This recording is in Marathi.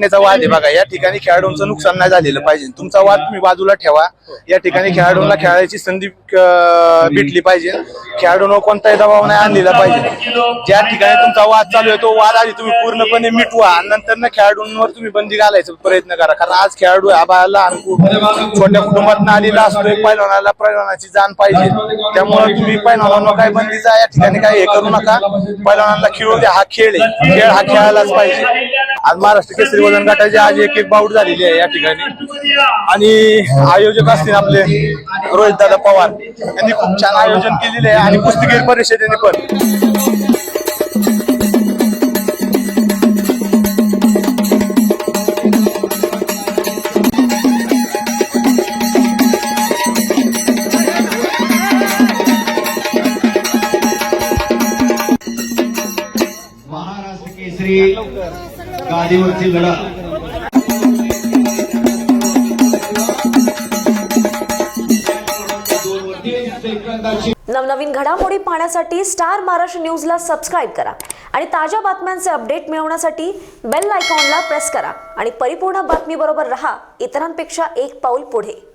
वाद आहे बघा. या ठिकाणी खेळाडूंचं नुकसान नाही झालेलं पाहिजे. तुमचा वाद तुम्ही बाजूला ठेवा. या ठिकाणी खेळाडूंना खेळायची संधी भेटली पाहिजे. खेळाडूंना कोणताही दबाव नाही आणलेला पाहिजे. ज्या ठिकाणी तुमचा वाद चालू आहे तो वाद आधी तुम्ही पूर्णपणे मिटवा. नंतर ना खेळाडूंवर तुम्ही बंदी घालायचा प्रयत्न करा. कारण आज खेळाडू हा बा छोट्या कुटुंबात आलेला असतो पैलवानाला पैलवानाची जाण पाहिजे. त्यामुळे तुम्ही पैलवानांना काय बंदीचा या ठिकाणी काय हे करू नका. पैलवानांना खेळू द्या. हा खेळ आहे. खेळ हा खेळायलाच पाहिजे. आज महाराष्ट्र केसरी वजन गटाची आज एक एक बाऊट झालेली आहे या ठिकाणी. आणि आयोजक असतील आपले रोहित दादा पवार. यांनी खूप छान आयोजन केलेले आहे आणि कुस्तीगीर परिषदेने पण. महाराष्ट्र केसरी गादीवरची लढा. नवनवीन घडामोडी पाहण्यासाठी स्टार महाराष्ट्र न्यूजला सबस्क्राईब करा आणि ताज्या बातम्यांचे अपडेट मिळवण्यासाठी बेल आयकॉनला प्रेस करा. आणि परिपूर्ण बातमीबरोबर रहा. इतरांपेक्षा एक पाऊल पुढे.